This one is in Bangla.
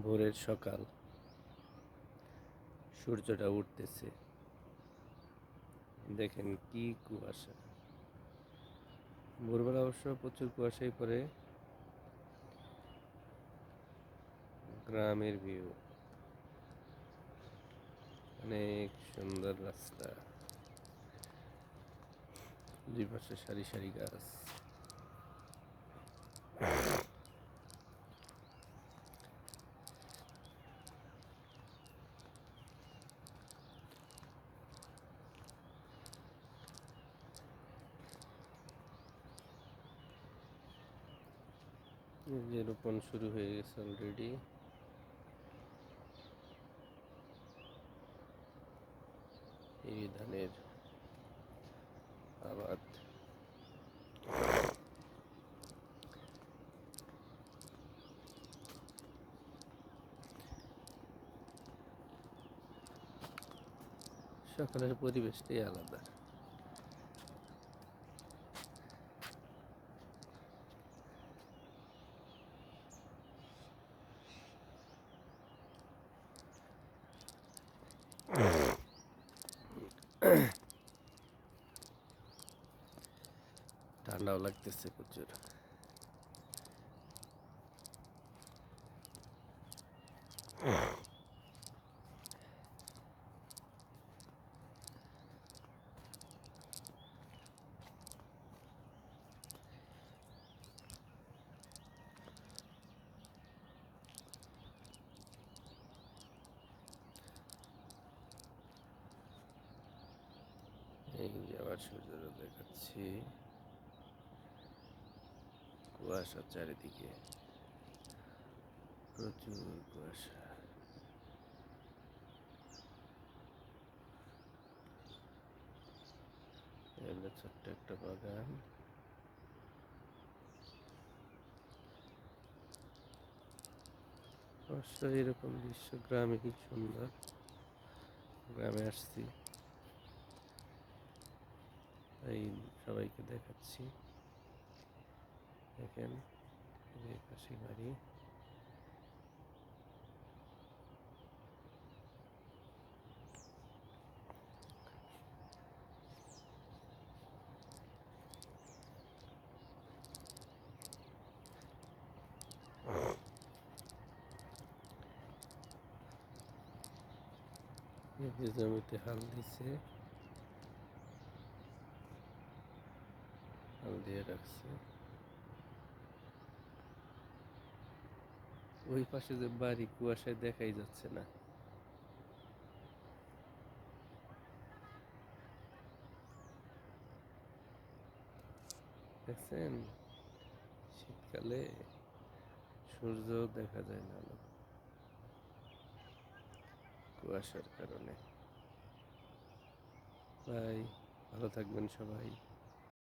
ভোরের সকাল। সূর্যটা উঠতেছে। দেখেন কি কুয়াশা। ভোরবেলা অবশ্য প্রচুর কুয়াশাই পরে গ্রামের ভিউ। অনেক সুন্দর রাস্তা। দুই পাশে সারি সারি গাছ। যে রোপণ শুরু হয়ে গেছে অলরেডি এই ধানের আবাদ। সকালের পরিবেশটাই আলাদা। ঠান্ডাও লাগতেছে প্রচুর। এই আবার সূর্যটা দেখাচ্ছি। কুয়াশা চারিদিকে। প্রচুর কুয়াশা। ছোট্ট একটা বাগান। অবশ্য এরকম দৃশ্য গ্রামে কি সুন্দর। গ্রামে আসছি। এই সবাইকে দেখাচ্ছি। দেখেন এই যে পাশে বাড়ি। এই যে জমিতে হাল দিছে। দিয়ে রাখছে। ওই পাশে যে বাড়ি কুয়াশায় দেখাই যাচ্ছে না। দেখছেন? শীতকালে সূর্য দেখা যায় না কুয়াশার কারণে। তাই ভালো থাকবেন সবাই।